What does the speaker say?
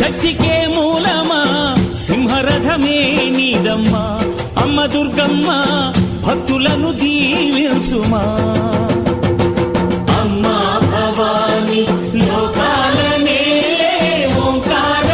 శక్తికే మూలమా? సింహరథమే నీదమ్మా. అమ్మ దుర్గమ్మ భక్తులను దీవించుమా. అమ్మా భవాని లోకాలనే ఓంకార